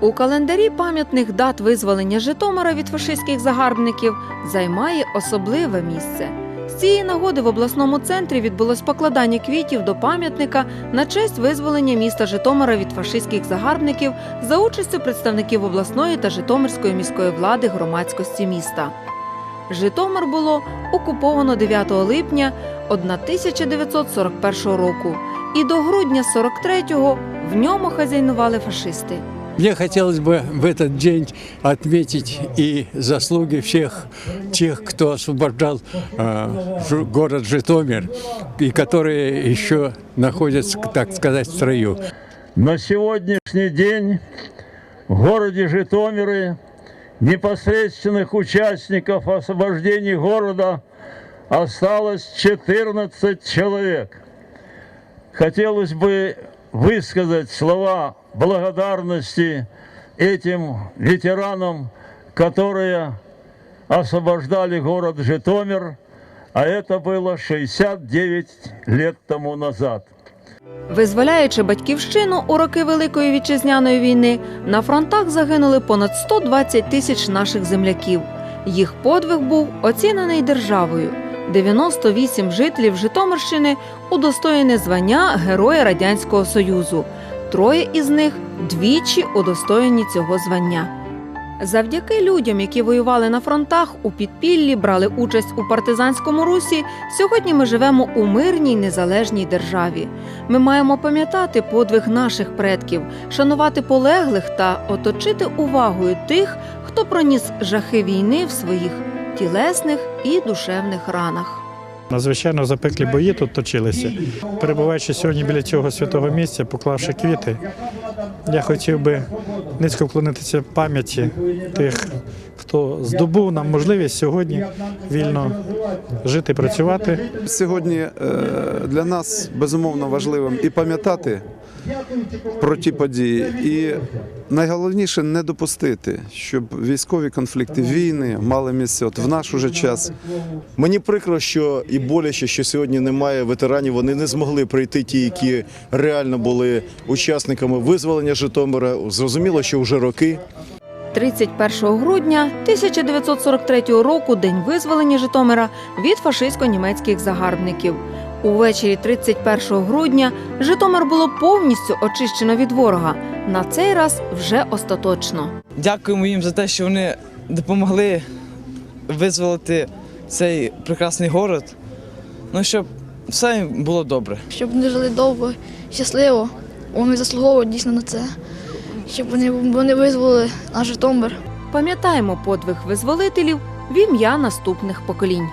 У календарі пам'ятних дат визволення Житомира від фашистських загарбників займає особливе місце. З цієї нагоди в обласному центрі відбулось покладання квітів до пам'ятника на честь визволення міста Житомира від фашистських загарбників за участю представників обласної та Житомирської міської влади громадськості міста. Житомир було окуповано 9 липня 1941 року, і до грудня 43-го в ньому хазяйнували фашисти. Мне хотелось бы в этот день отметить и заслуги всех тех, кто освобождал э, город Житомир и которые еще находятся, так сказать, в строю. На сегодняшний день в городе Житомире непосредственных участников освобождения города осталось 14 человек. Хотелось бы высказать слова благодарности этим ветеранам, которые освобождали город Житомир, а это было 69 лет тому назад. Визволяючи батьківщину у роки Великої вітчизняної війни, на фронтах загинули понад 120 тисяч наших земляків. Їх подвиг був оцінений державою. 98 жителів Житомирщини удостоєні звання Героя Радянського Союзу. Троє із них двічі удостоєні цього звання. Завдяки людям, які воювали на фронтах у підпіллі, брали участь у партизанському русі. Сьогодні ми живемо у мирній незалежній державі. Ми маємо пам'ятати подвиг наших предків, шанувати полеглих та оточити увагою тих, хто проніс жахи війни в своїх тілесних і душевних ранах. Надзвичайно запеклі бої тут точилися. Перебуваючи сьогодні біля цього святого місця, поклавши квіти, я хотів би низько вклонитися пам'яті тих, хто здобув нам можливість сьогодні вільно жити працювати. Сьогодні е, для нас безумовно важливим і пам'ятати про ті події, і найголовніше не допустити, щоб військові конфлікти, війни мали місце от в наш уже час. Мені прикро, що і боляче, що сьогодні немає ветеранів. Вони не змогли прийти ті, які реально були учасниками визволення Житомира. Зрозуміло, що вже роки. 31 грудня 1943 року день визволення Житомира від фашистсько-німецьких загарбників. Увечері 31 грудня Житомир було повністю очищено від ворога. На цей раз вже остаточно. Дякуємо їм за те, що вони допомогли визволити цей прекрасний город. Ну, щоб все було добре. щоб вони жили довго, щасливо. Вони заслуговують дійсно на це. Щоб вони, вони визволили наш Житомир. Пам'ятаємо подвиг визволителів в ім'я наступних поколінь.